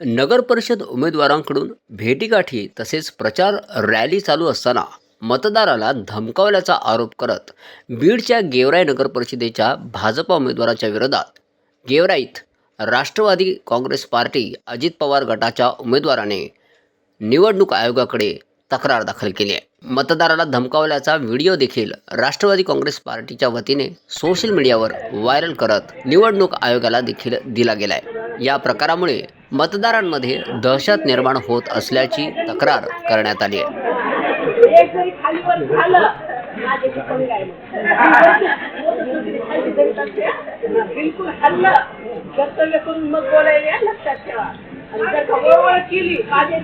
नगर परिषद उमेदवारांकडून भेटीगाठी तसेच प्रचार रॅली चालू असताना मतदाराला धमकावल्याचा आरोप करत बीडच्या गेवराई नगर परिषदेच्या भाजपा उमेदवाराच्या विरोधात गेवराईत राष्ट्रवादी काँग्रेस पार्टी अजित पवार गटाच्या उमेदवाराने निवडणूक आयोगाकडे तक्रार दाखल केली आहे. मतदाराला धमकावल्याचा व्हिडिओ देखील राष्ट्रवादी काँग्रेस पार्टीच्या वतीने सोशल मीडियावर व्हायरल करत निवडणूक आयोगाला देखील दिला गेला आहे या प्रकारामुळे मतदारांमध्ये दहशत निर्माण होत असल्याची तक्रार करण्यात आली आहे. एक केली माझे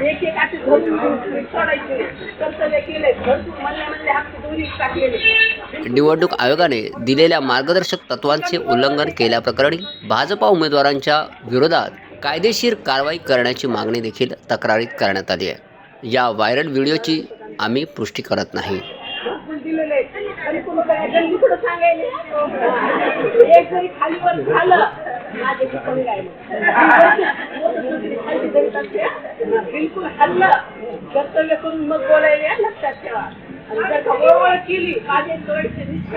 एक एक असे धरून सोडायचे कर्तव्य केले भरपूर म्हणले म्हणले हक्क निवडणूक आयोगाने दिलेल्या मार्गदर्शक तत्वांचे उल्लंघन केल्याप्रकरणी भाजपा उमेदवारांच्या विरोधात कायदेशीर कारवाई करण्याची मागणी देखील तक्रारीत करण्यात आली आहे. या व्हायरल व्हिडिओची आम्ही पुष्टी करत नाही. बिलकुल हल्लं. कर्तव्य करून मग बोलायला लक्षात ठेवा.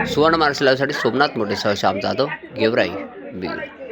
सुवर्ण महाराष्ट्र सोमनाथ मोठे सह श्याम जाधव गेवराई बीड